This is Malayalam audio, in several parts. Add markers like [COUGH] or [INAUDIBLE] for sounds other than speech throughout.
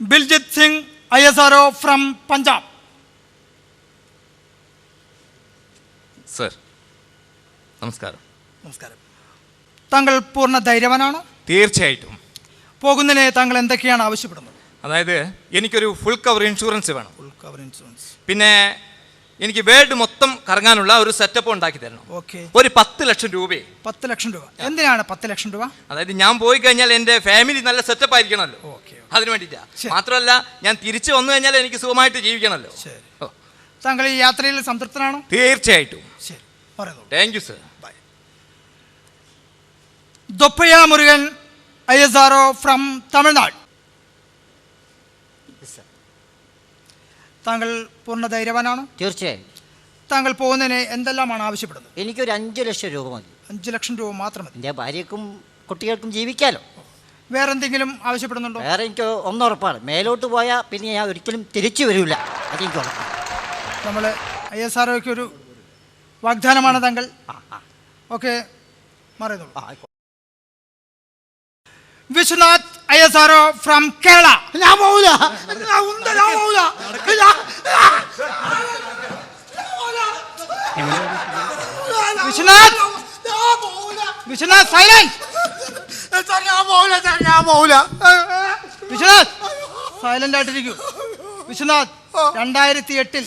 Biljit Singh I S R O from Punjab sir നമസ്കാരം. നമസ്കാരം. താങ്കൾ പൂർണ ധൈര്യവാനാണോ? തീർച്ചയായിട്ടും. പോകുന്നതിന് താങ്കൾ എന്തൊക്കെയാണ് ആവശ്യപ്പെടുന്നത്? അതായത് എനിക്കൊരു ഫുൾ കവർ ഇൻഷുറൻസ് വേണം. ഫുൾ കവർ ഇൻഷുറൻസ് പിന്നെ എനിക്ക് വേൾഡ് മൊത്തം കറങ്ങാനുള്ള ഒരു സെറ്റപ്പ് ഉണ്ടാക്കി തരണം. ഓക്കെ ഒരു പത്ത് ലക്ഷം രൂപ പത്ത് ലക്ഷം രൂപ. എന്തിനാണ് പത്ത് ലക്ഷം രൂപ? അതായത് ഞാൻ പോയി കഴിഞ്ഞാൽ എന്റെ ഫാമിലി നല്ല സെറ്റപ്പ് ആയിരിക്കണമല്ലോ. ഓക്കെ അതിന് വേണ്ടിയിട്ടാ. മാത്രമല്ല ഞാൻ തിരിച്ചു വന്നു കഴിഞ്ഞാൽ എനിക്ക് സുഖമായിട്ട് ജീവിക്കണമല്ലോ. താങ്കൾ ഈ യാത്രയിൽ സംതൃപ്തനാണോ? തീർച്ചയായിട്ടും. ശരി. പറയുന്നു. Thank you sir Doppayya Murugan I S R O from Tamil Nadu താങ്കൾ പൂർണ ധൈര്യവാനാണ് തീർച്ചയായും. താങ്കൾ പോകുന്നതിന് എന്തെല്ലാമാണ് ആവശ്യപ്പെടുന്നത്? എനിക്കൊരു അഞ്ച് ലക്ഷം രൂപ മതി. അഞ്ച് ലക്ഷം രൂപ മാത്രം മതി. എന്റെ ഭാര്യക്കും കുട്ടികൾക്കും ജീവിക്കാലോ. വേറെ എന്തെങ്കിലും ആവശ്യപ്പെടുന്നുണ്ടോ? വേറെ എനിക്ക് ഒന്നുറപ്പാണ്. മേലോട്ട് പോയാൽ പിന്നെ ഞാൻ ഒരിക്കലും തിരിച്ചു വരില്ല അതെനിക്ക് ഉറപ്പാണ്. നമ്മൾ ഐ എസ് ആർ ഒരു വാഗ്ദാനമാണ് താങ്കൾ. ഓക്കെ മാറിയതുള്ളൂ വിശ്വനാഥ് എസ് ഫ്രം കേരള ഞാൻ പോവില്ല ഞാൻ ഉണ്ട്, ഞാൻ പോവില്ല ഞാൻ- വിശ്വനാഥ് ഞാൻ പോവില്ല വിശ്വനാഥ്. സൈലന്റ് സാർ ഞാൻ പോവില്ല സാർ ഞാൻ പോവില്ല വിശ്വനാഥ് സൈലന്റ് ആയിട്ടിരിക്കൂ. വിശ്വനാഥ് രണ്ടായിരത്തി എട്ടിൽ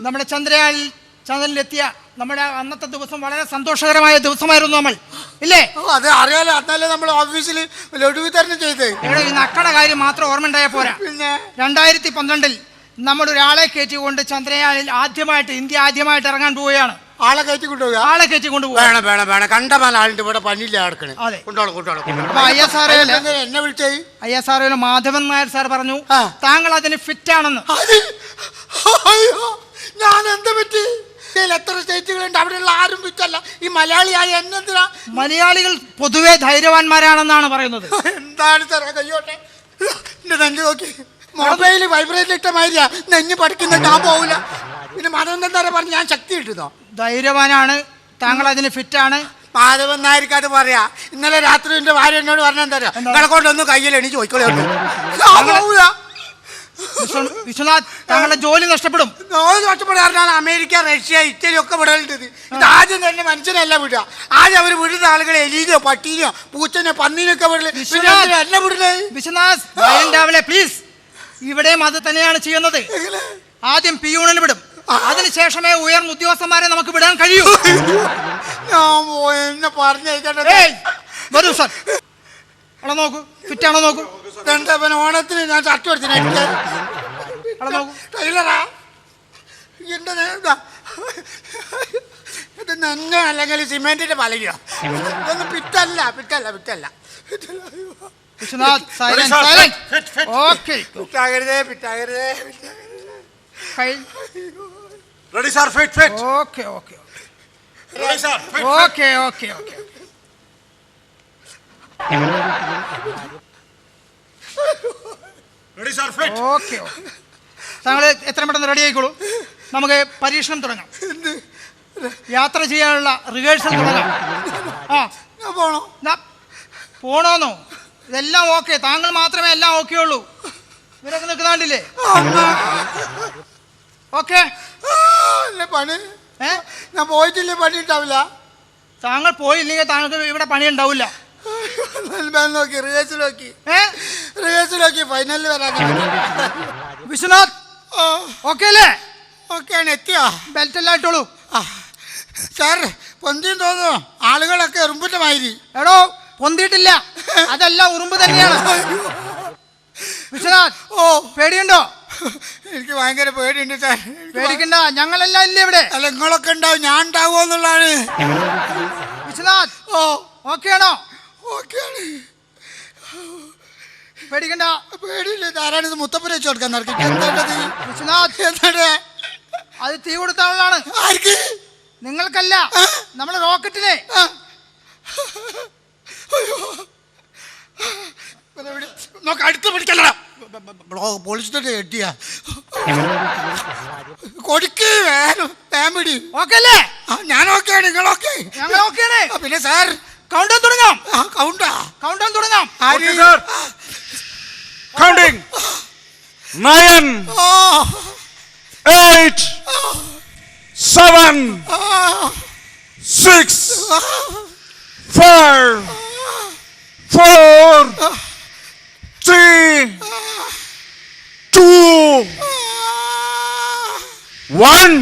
നമ്മുടെ ചന്ദ്രയാനിൽ ചന്ദ്രനിലെത്തിയ നമ്മുടെ അന്നത്തെ ദിവസം വളരെ സന്തോഷകരമായ ദിവസമായിരുന്നു നമ്മൾ. ഇല്ലേ? അതെ അറിയാലോ. അന്നല്ലേ നമ്മൾ ഓഫീസിൽ ലഡു വിതരണം ചെയ്തേ. ഇവിടെ ഈ നക്കട കാര്യം മാത്രം ഓർമ്മയുണ്ടായ പോരാ. പിന്നെ? രണ്ടായിരത്തി പന്ത്രണ്ടിൽ നമ്മൾ ഒരാളെ കയറ്റിക്കൊണ്ട് ചന്ദ്രയാനിൽ ആദ്യമായിട്ട് ഇന്ത്യ ആദ്യമായിട്ട് ഇറങ്ങാൻ പോവുകയാണ്. ആളെ കയറ്റി കൊണ്ടുപോകുക ആളെ കയറ്റിക്കൊണ്ട് പോവുക വേണം വേണം. വേണം കണ്ടമാൻ ആളുണ്ട് ഇവിടെ പണിയില്ല ആർക്കണ് അതെ. കൊണ്ടോളൂ കൊണ്ടോളൂ അപ്പൊ ഐ എസ് ആർ എന്നെ വിളിച്ചേ. I S R Madhavan Nair sir പറഞ്ഞു ആ. താങ്കൾ അതിന് ഫിറ്റ് ആണെന്ന്. അത്? അയ്യോ ഞാൻ എന്താ പറ്റി? എത്ര സ്റ്റേറ്റുകളുണ്ട്? അവിടെയുള്ള ആരും വിറ്റല്ല. ഈ മലയാളിയായ എന്നെന്തിനാ? മലയാളികൾ പൊതുവെ ധൈര്യവാന്മാരാണെന്നാണ് പറയുന്നത്. [LAUGHS] എന്താണ് സാറേ? കയ്യോട്ടെ. എന്റെ നെഞ്ച് നോക്കി. മൊബൈൽ വൈബ്രേറ്റ് ഇട്ട മാതിരിയാ. നെഞ്ഞ് പഠിക്കുന്ന ഞാൻ പോവില്ല പിന്നെ എന്താ പറഞ്ഞ് ഞാൻ ശക്തി ഇട്ടുതോ ധൈര്യവാനാണ്. താങ്കൾ അതിന് ഫിറ്റ് ആണ് മാധവൻ നായർക്ക് അത് പറയാ. ഇന്നലെ രാത്രി എന്റെ ഭാര്യ എന്നോട് പറഞ്ഞെന്താ? നിങ്ങളെ കൊണ്ടൊന്നും കയ്യിൽ എണീച്ച് പോയിക്കോളെ. വിശ്വനാഥ് താങ്കളുടെ ജോലി നഷ്ടപ്പെടും. ജോലി കഷ്ടപ്പെടാറിനാണ് അമേരിക്ക റഷ്യ ഇറ്റലി ഒക്കെ വിടേണ്ടത് ഇത്. ആദ്യം തന്നെ മനുഷ്യനല്ല വിടുക. ആദ്യം അവർ വിടുന്ന ആളുകളെ എലീനോ പട്ടീനോ പൂച്ചനോ പന്നീനൊക്കെ വിടൽ. പിന്നെ വിശ്വനാഥ്. വിടലേ? പ്ലീസ് ഇവിടെയും അത് തന്നെയാണ് ചെയ്യുന്നത്. ആദ്യം പിയൂണിന് വിടും. അതിനുശേഷമേ ഉയർന്ന ഉദ്യോഗസ്ഥന്മാരെ നമുക്ക് വിടാൻ കഴിയൂ. ഞാൻ പറഞ്ഞേക്കട്ടെ വരൂ സാർ. അവിടെ നോക്കൂ. ഫിറ്റ് ആണോ നോക്കൂ ഓണത്തിന് ഞാൻ ചട്ടി നോക്കൂ ടൈലറാ എന്റെ ഇത് നെഞ്ഞ അല്ലെങ്കിൽ സിമെന്റിന്റെ പലകയോ ഇതൊന്നും പിറ്റല്ല പിറ്റല്ല പിറ്റല്ല. പിറ്റാകരുതേ പിറ്റാകരുതേ ready Ready, fit fit. Okay okay sir? Fit. Okay okay okay ready sir? Fit. Okay okay. താങ്കൾ എത്രയും പെട്ടെന്ന് റെഡി ആയിക്കോളൂ. നമുക്ക് പരീക്ഷണം തുടങ്ങാം. യാത്ര ചെയ്യാനുള്ള റിഹേഴ്സൽ തുടങ്ങാം. ആ. പോണോ? പോണോന്നോ? ഇതെല്ലാം ഓക്കെ താങ്കൾ മാത്രമേ എല്ലാം ഓക്കെ ഉള്ളൂ. ഇവരൊക്കെ നിൽക്കുന്നാണ്ടില്ലേ? ഓക്കെ പണി. ഞാൻ പോയിട്ടില്ലേ പണി ഉണ്ടാവില്ല. താങ്കൾ പോയില്ലെങ്കിൽ താങ്കൾക്ക് ഇവിടെ പണി ഉണ്ടാവില്ല. നോക്കി റിഹേഴ്സൽ നോക്കി. ഏ? റിഹേഴ്സൽ നോക്കി ഫൈനലിൽ വരാൻ വിശ്വനാഥ്! ഓക്കെ അല്ലേ ഓക്കെയാണ് എത്തിയോ? ബെൽറ്റ് എല്ലാം ഇട്ടോളൂ. ആ, സാർ പൊന്തിയും തോന്നുന്നു. ആളുകളൊക്കെ എറുമ്പിന്റെ മാതിരി എടോ പൊന്തിയിട്ടില്ല. അതെല്ലാം ഉറുമ്പ് തന്നെയാണ്. വിശ്വനാഥ് ഓ. പേടിയുണ്ടോ? എനിക്ക് ഭയങ്കര പേടിയുണ്ട് സാർ. പേടിക്കണ്ട. ഞങ്ങളെല്ലാം ഇല്ലേ ഇവിടെ? അല്ല നിങ്ങളൊക്കെ ഉണ്ടാവും. ഞാൻ ഉണ്ടാവുമോ എന്നുള്ളതാണ്. വിശ്വനാഥ് ഓ. ഓക്കെ ആണോ ഓക്കെയാണ്. പേടിക്കണ്ട. പേടിയില്ല. ധാരാളം ഇത് മുത്തപ്പന വെച്ച് കൊടുക്കാൻ നടക്കും എന്താണ്ടത് വിശ്വനാഥ് എന്താണ്? അത് തീ കൊടുത്ത ആളാണ് ആർക്ക്? നിങ്ങൾക്കല്ല. നമ്മുടെ റോക്കറ്റിനെ. നോക്ക് അടുത്ത് പിടിക്കല്ല പോലീസിന്റെ എട്ടിയാ കൊടുക്ക് വേണം ഫാമിലി ഓക്കെ അല്ലേ? ഞാൻ ഓക്കെയാണ് ഞങ്ങൾ ഓക്കെയാണ്. ആ, പിന്നെ സാർ കൗണ്ട് തുടങ്ങാം ആ കൗണ്ടാ കൗണ്ട് തുടങ്ങാം ആര് Okay, sir. Counting. nine, oh eight, seven, six, five, four, three, two, one,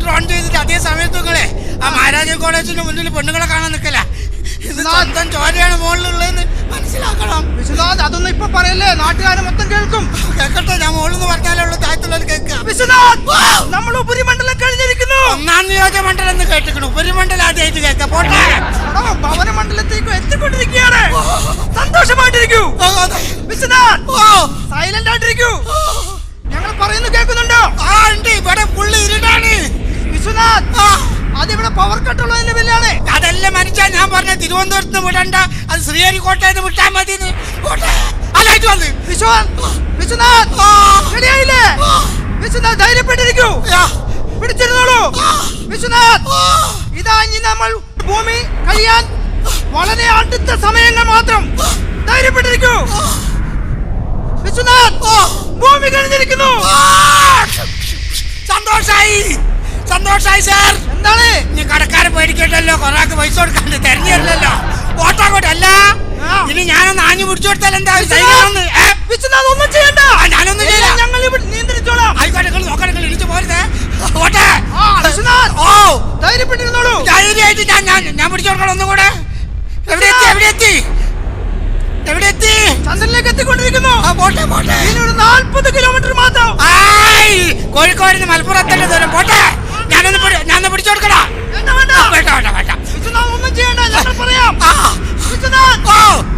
Computer on ചെയ്തിട്ട് അതേ സമയത്ത് നിങ്ങളെ ആ മഹാരാജ കോളേജിന്റെ മുന്നിൽ പെണ്ണുങ്ങളെ കാണാൻ നിൽക്കല. സ്വന്തം ചോരയാണ് മുകളിലുള്ളതെന്ന് മനസ്സിലാക്കണം. വിശ്വനാഥ് അതൊന്നും ഇപ്പൊ പറയല്ലേ? നാട്ടുകാരെ മൊത്തം കേൾക്കും. കേൾക്കട്ടെ ഞാൻ മുകളിൽ നിന്ന് പറഞ്ഞാലേ ഉള്ളൂ താഴത്തുള്ളവർ കേൾക്കുക വിശ്വനാഥ് നമ്മൾ ഉപരിമണ്ഡലം കഴിഞ്ഞിരിക്കുന്നു. ഒന്നാം നിയോജക മണ്ഡലം എന്ന് കേട്ടിരിക്കണം ഉപരിമണ്ഡലം ആദ്യമായിട്ട് കേൾക്ക പോട്ടെ. ഭവന ഭവനമണ്ഡലത്തേക്ക് എത്തിക്കൊണ്ടിരിക്കുകയാണ്. സന്തോഷമായിട്ടിരിക്കൂ. വിശ്വനാഥ് സൈലന്റ് ആയിട്ടിരിക്കൂ. ഞങ്ങൾ പറയുന്നു കേൾക്കുന്നുണ്ടോ? ആ ഉണ്ട്. ഇവിടെ പുള്ളി ഇരുടാണ് അതിവിടെ പവർ കട്ട് ഉള്ളതിന്റെ പേരിലാണ് അതല്ല മനുഷ്യ ഞാൻ പറഞ്ഞ തിരുവനന്തപുരത്ത് നിന്ന് വിടണ്ട. അത് ശ്രീഹരിക്കോട്ടയിൽ നിന്ന് വിട്ടാൽ മതി അല്ലായിട്ട് വന്ന്. വിശ്വനാഥ്. വിശ്വനാഥ്. ധൈര്യപ്പെട്ടിരിക്കൂ. പിടിച്ചിരുന്നോളൂ. വിശ്വനാഥ്. ഇതാ ഇനി നമ്മൾ ഭൂമി കഴിയാൻ വളരെ അടുത്ത സമയങ്ങൾ മാത്രം ധൈര്യപ്പെട്ടിരിക്കൂ. വിശ്വനാഥ് ഭൂമി കഴിഞ്ഞിരിക്കുന്നു. സന്തോഷായി. സന്തോഷായി സാർ. എന്താണ്? ഇനി കടക്കാരൻ പേടിക്കണ്ടല്ലോ. കൊറാക്ക് പൈസ കൊടുക്കാണ്ട് തെരഞ്ഞില്ലല്ലോ ഓട്ടോ കൊണ്ടല്ല ആ. ഇനി ഞാനൊന്ന് ആഞ്ഞു പിടിച്ചു കൊടുത്താൽ എന്താ ഒന്ന്? ചെയ്യണ്ട. ആ, ഞാനൊന്നും ചെയ്യില്ല. എല്ലാം ഞങ്ങൾ ഇവിടെ നിയന്ത്രിച്ചോളാം. ആയിക്കോട്ടെ നിങ്ങൾ നോക്കട്ടെ നിങ്ങൾ ഇടിച്ചു പോരുതേ. ഓട്ടെ. ആ, വിശ്വനാഥ് ഓ. ധൈര്യപ്പെട്ടിരുന്നോളൂ. ധൈര്യമായിട്ട് ഞാൻ ഞാൻ ഞാൻ പിടിച്ചു കൊടുക്കണം ഒന്നും കൂടെ എവിടെ എത്തി എവിടെ എത്തി? എവിടെ എത്തി? ചന്ദ്രനിലേക്ക് എത്തിക്കൊണ്ടിരിക്കുന്നു. ആ പോട്ടെ പോട്ടെ. ഇനി ഒരു നാൽപ്പത് കിലോമീറ്റർ മാത്രം. കോഴിക്കോട് നിന്ന് മലപ്പുറത്തല്ലേ ദൂരം പോട്ടെ. ഞാനൊന്ന് പിടിച്ചു കൊടുക്കടാ. വേണ്ട വേണ്ട. വേണ്ട വിശ്വനാഥ് ഒന്നും ചെയ്യണ്ട ഞങ്ങൾ പറയാം. വിശ്വനാഥ്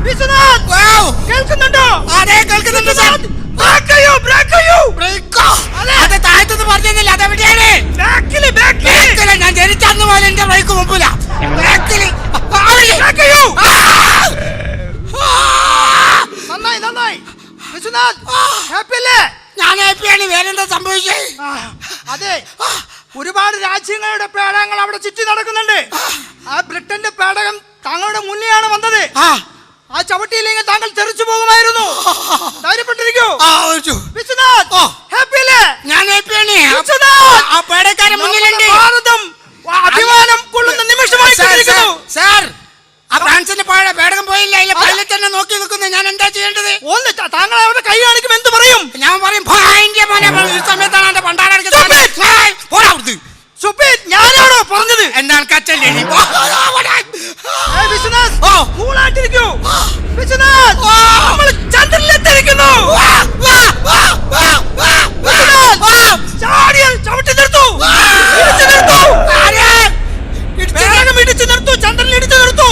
വിശ്വനാഥ്. കേൾക്കുന്നുണ്ടോ? അതെ കേൾക്കുന്നുണ്ട് സാർ ബ്രേക്ക് ചെയ്യൂ ബ്രേക്ക് ചെയ്യൂ. ബ്രേക്കോ അതെ. അത് താഴത്തുനിന്ന് പറഞ്ഞില്ല അതെവിടെയാണ് ബാക്കിൽ ബാക്കിൽ ഞാൻ ജനിച്ചന്ന് പോലെ എന്റെ ബ്രേക്ക് മുമ്പില. ബ്രേക്കിൽ അവിടെ. ബ്രേക്ക് ചെയ്യൂ! നന്നായി നന്നായി. വിശ്വനാഥ് ഹാപ്പി അല്ലേ? ഞാൻ ഹാപ്പിയാണ് വേറെന്താ സംഭവിച്ചേ? അതെ. ഒരുപാട് രാജ്യങ്ങളുടെ പേടകങ്ങൾ അവിടെ ചുറ്റി നടക്കുന്നുണ്ട്. ആ ബ്രിട്ടന്റെ പേടകം താങ്കളുടെ മുന്നെയാണ് വന്നത്. ആ. ചവിട്ടിയില്ലെങ്കിൽ താങ്കൾ തെറിച്ചു പോകുമായിരുന്നു. [LAUGHS] ധൈര്യപ്പെട്ടിരിക്കൂ. വിശ്വനാഥ് ഞാൻ ഹാപ്പിയാണ് ആ പേടക്കാരൻ മുന്നിലുണ്ട്. നമ്മുടെ ഭാരതം അഭിമാനം കൊള്ളുന്ന നിമിഷമായി സാർ, ആ ഫ്രാൻസിന്റെ പേടകം പോയില്ല? തന്നെ നോക്കി ഞാൻ എന്താ ചെയ്യേണ്ടത്? ഒന്ന് താങ്കൾ അവരുടെ കൈ കാണിക്കും എന്ത് പറയും ഞാൻ പറയും "ഭായിന്റെ മോനെ ഈ സമയത്താണ് എന്റെ പണ്ടാരടുത്ത് പോടാ അവിടുന്ന് സുബീത് ഞാനാണോ പറഞ്ഞത് എന്നാൽ കച്ചല്ലേ നീ പോ. ഏയ് വിശ്വനാഥ് ഓ. കൂളായിട്ടിരിക്കൂ വിശ്വനാഥ് ഓ. നമ്മൾ ചന്ദ്രനിലെത്തിയിരിക്കുന്നു വിശ്വനാഥ് ചാടിയാൽ ചവിട്ടി നിർത്തൂ ഇടിച്ചു നിർത്തൂ പേടകം ഇടിച്ചു നിർത്തൂ ചന്ദ്രനിൽ ഇടിച്ചു നിർത്തൂ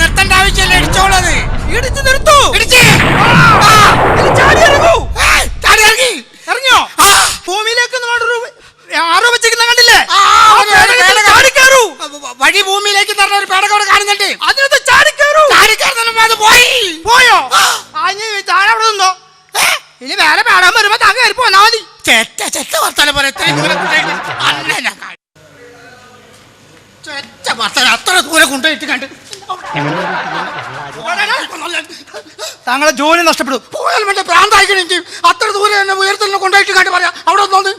നിർത്തേണ്ട ആവശ്യമില്ല ഇടിച്ചോളത് ഇടിച്ചു നിർത്തൂ ഇടിച്ച് ഇനി ചാടി ഇറങ്ങൂ ഏയ്, ചാടി ഇറങ്ങി. ഇറങ്ങിയോ ആ. ഭൂമിയിലേക്ക് നമ്മളൊരു ആരോ വെച്ചിരിക്കുന്ന കണ്ടില്ലേ ആ, ആ ഒരു പേടകത്തിൽ പേടകം. ചാടിക്കയറൂ വഴി ഭൂമിയിലേക്ക് തരുന്ന ഒരു പേടകം അവിടെ കാണുന്നുണ്ട് അതിനകത്ത് ചാടിക്കയറൂ ചാടിക്കയറുന്നതിന് അത് പോയി. പോയോ? താഴെ അവിടെ നിന്നോ. ഇനി വേറെ പേടകം വരുമ്പോ താങ്കൾ കയറി പോന്നാ മതി. ചെറ്റ ചെറ്റ വർത്താനം പോലെ. ചെറ്റ വർത്താനം. അത്ര ദൂരെ കൊണ്ടുപോയിട്ട് കണ്ട് താങ്കളെ ജോലി നഷ്ടപ്പെടും. പോയാൽ വേണ്ട പ്രാന്തായിക്കണെങ്കിൽ അത്ര ദൂരെ എന്നെ ഉയർത്തലിനെ കൊണ്ടുപോയിട്ട് കണ്ട് പറയാം. അവിടെ ഒന്നോന്ന്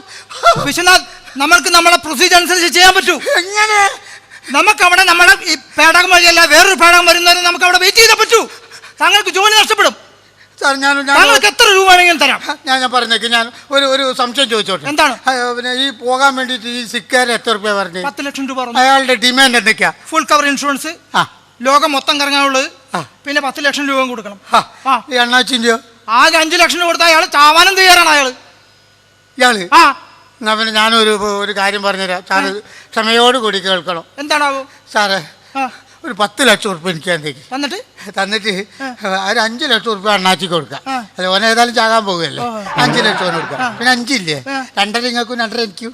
വിശ്വനാഥ് നമ്മൾക്ക് നമ്മളെ പ്രൊസീജിയർ അനുസരിച്ച് ചെയ്യാൻ പറ്റൂ. എങ്ങനെ? നമുക്ക് അവിടെ നമ്മളെ ഈ പേടകം വഴിയല്ല വേറൊരു പേടകം വരുന്നവരെ നമുക്ക് അവിടെ വെയിറ്റ് ചെയ്താൽ പറ്റൂ. താങ്കൾക്ക് ജോലി നഷ്ടപ്പെടും. സാർ ഞാൻ താങ്കൾക്ക് എത്ര രൂപ വേണമെങ്കിലും തരാം. ഞാൻ ഞാൻ പറഞ്ഞേക്ക്. ഞാൻ ഒരു ഒരു സംശയം ചോദിച്ചോട്ടെ? എന്താണ്? പിന്നെ ഈ പോകാൻ വേണ്ടിയിട്ട് ഈ സിക്കാരെ എത്ര രൂപ പറഞ്ഞു? പത്ത് ലക്ഷം രൂപ പറഞ്ഞു? അയാളുടെ ഡിമാൻഡ് എന്തൊക്കെയാ? ഫുൾ കവർ ഇൻഷുറൻസ് ആ. ലോകം മൊത്തം കറങ്ങാനുള്ളത്. ആ. പിന്നെ പത്ത് ലക്ഷം രൂപ കൊടുക്കണം. ഈ അണ്ണാച്ചിന്റെയോ ആകെ അഞ്ചു ലക്ഷം രൂപ കൊടുത്താൽ അയാൾ ചാവാനും തയ്യാറാണ് അയാൾ ഇയാൾ? ആ. എന്നാ പിന്നെ ഞാനൊരു ഒരു കാര്യം പറഞ്ഞുതരാം. സാറ് ക്ഷമയോട് കൂടി കേൾക്കണം. എന്താണാവോ? സാറേ ഒരു പത്ത് ലക്ഷം ഉറുപ്പ് എനിക്ക് എന്തേക്ക് തന്നിട്ട്? തന്നിട്ട് ഒരു അഞ്ച് ലക്ഷം ഉറുപ്പ് അണ്ണാച്ചി കൊടുക്കാം. അല്ല ഓൻ ഏതായാലും ചാകാൻ പോകുകയല്ലേ അഞ്ചു ലക്ഷം കൊടുക്കാം. പിന്നെ അഞ്ചില്ലേ. രണ്ടര ഇങ്ങൾക്കും രണ്ടര എനിക്കും.